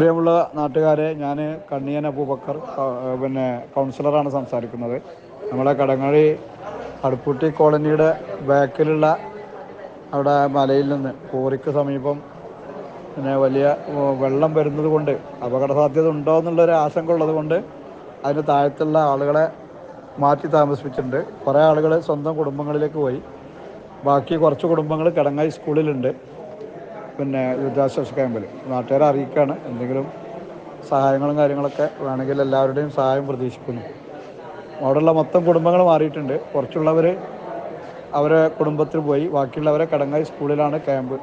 പ്രിയമുള്ള നാട്ടുകാരെ ഞാൻ കണ്ണിയൻ അബൂബക്കർ പിന്നെ കൗൺസിലറാണ് സംസാരിക്കുന്നത്. നമ്മുടെ കടങ്ങഴി അടുപ്പൂട്ടി കോളനിയുടെ ബാക്കിലുള്ള അവിടെ മലയിൽ നിന്ന് കോറിക്ക് സമീപം പിന്നെ വലിയ വെള്ളം വരുന്നത് കൊണ്ട് അപകട സാധ്യത ഉണ്ടോ എന്നുള്ളൊരു ആശങ്ക ഉള്ളത് കൊണ്ട് അതിന് താഴത്തുള്ള ആളുകളെ മാറ്റി താമസിപ്പിച്ചിട്ടുണ്ട്. കുറേ ആളുകൾ സ്വന്തം കുടുംബങ്ങളിലേക്ക് പോയി. ബാക്കി കുറച്ച് കുടുംബങ്ങൾ കിടങ്ങായി സ്കൂളിലുണ്ട്. പിന്നെ ദുരിതാശ്വാസ ക്യാമ്പിൽ നാട്ടുകാരെ അറിയിക്കുകയാണ്. എന്തെങ്കിലും സഹായങ്ങളും കാര്യങ്ങളൊക്കെ വേണമെങ്കിൽ എല്ലാവരുടെയും സഹായം പ്രതീക്ഷിക്കുന്നു. അവിടെയുള്ള മൊത്തം കുടുംബങ്ങൾ മാറിയിട്ടുണ്ട്. കുറച്ചുള്ളവർ അവരെ കുടുംബത്തിൽ പോയി. ബാക്കിയുള്ളവരെ കടങ്ങായി സ്കൂളിലാണ് ക്യാമ്പ്.